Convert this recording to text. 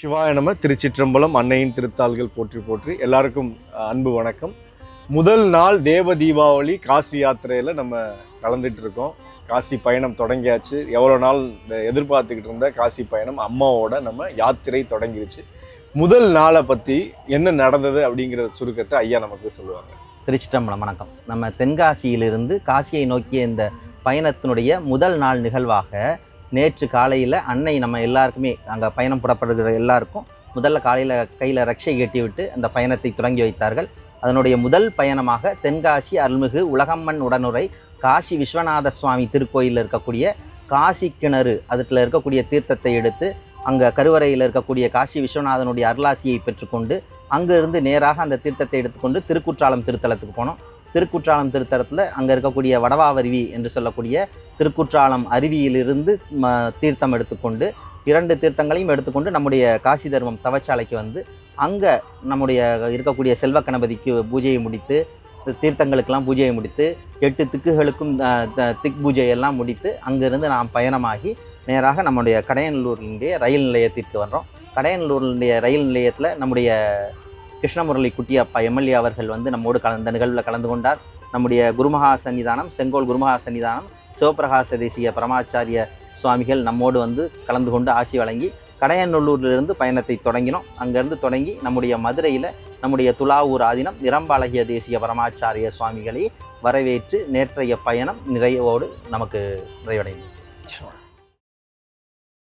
சிவாய நம திருச்சிற்றம்பலம் அன்னையின் திருத்தாள்கள் போற்றி போற்றி எல்லாருக்கும் அன்பு வணக்கம். முதல் நாள் தேவ தீபாவளி காசி யாத்திரையில் நம்ம கலந்துட்டு இருக்கோம். காசி பயணம் தொடங்கியாச்சு. எவ்வளோ நாள் இந்த எதிர்பார்த்துக்கிட்டு இருந்த காசி பயணம் அம்மாவோட நம்ம யாத்திரை தொடங்கிடுச்சு முதல் நாளை பற்றி என்ன நடந்தது அப்படிங்கிற சுருக்கத்தை ஐயா நமக்கு சொல்லுவாங்க. திருச்சிற்றம்பலம் வணக்கம். நம்ம தென்காசியிலிருந்து காசியை நோக்கிய இந்த பயணத்தினுடைய முதல் நாள் நிகழ்வாக நேற்று காலையில் அன்னை நம்ம எல்லாருக்குமே அங்கே பயணம் புறப்படுகிற எல்லாருக்கும் முதல்ல காலையில் கையில் ரக்ஷை கட்டி விட்டு அந்த பயணத்தை தொடங்கி வைத்தார்கள். அதனுடைய முதல் பயணமாக தென்காசி அருள்மிகு உலகம்மன் உடனுரை காசி விஸ்வநாத சுவாமி திருக்கோயிலில் இருக்கக்கூடிய காசி கிணறு அதில் இருக்கக்கூடிய தீர்த்தத்தை எடுத்து அங்கே கருவறையில் இருக்கக்கூடிய காசி விஸ்வநாதனுடைய அருளாசியை பெற்றுக்கொண்டு அங்கிருந்து நேராக அந்த தீர்த்தத்தை எடுத்துக்கொண்டு திருக்குற்றாலம் திருத்தலத்துக்கு போனோம். திருக்குற்றாலம் திருத்தலத்தில் அங்கே இருக்கக்கூடிய வடவாவருவி என்று சொல்லக்கூடிய திருக்குற்றாலம் அருவியிலிருந்து ம, தீர்த்தம் எடுத்துக்கொண்டு இரண்டு தீர்த்தங்களையும் எடுத்துக்கொண்டு நம்முடைய காசி தர்மம் தவச்சாலைக்கு வந்து அங்கே நம்முடைய இருக்கக்கூடிய செல்வ கணபதிக்கு பூஜையை முடித்து தீர்த்தங்களுக்கெல்லாம் பூஜையை முடித்து எட்டு திக்குகளுக்கும் த- திக் பூஜையெல்லாம் முடித்து அங்கேருந்து நாம் பயணமாகி நேராக நம்முடைய கடையநல்லூரினுடைய ரயில் நிலையத்திற்கு வர்றோம். கடையநல்லூரினுடைய ரயில் நிலையத்தில் நம்முடைய கிருஷ்ணமுரளி குட்டியப்பா எம்எல்ஏ அவர்கள் வந்து நம்மோடு கலந்த நிகழ்வில் கலந்து கொண்டார். நம்முடைய குருமகா சன்னிதானம் செங்கோல் குருமகா சன்னிதானம் சிவபிரகாச தேசிய பரமாச்சாரிய சுவாமிகள் நம்மோடு வந்து கலந்து கொண்டு ஆசி வழங்கி கடையநல்லூரிலிருந்து பயணத்தை தொடங்கினோம். அங்கேருந்து தொடங்கி நம்முடைய மதுரையில் நம்முடைய துலாவூர் ஆதீனம் நிரம்பாலகிய தேசிய பரமாச்சாரிய சுவாமிகளை வரவேற்று நேற்றைய பயணம் நிறைவோடு நமக்கு நிறைவடைந்தது.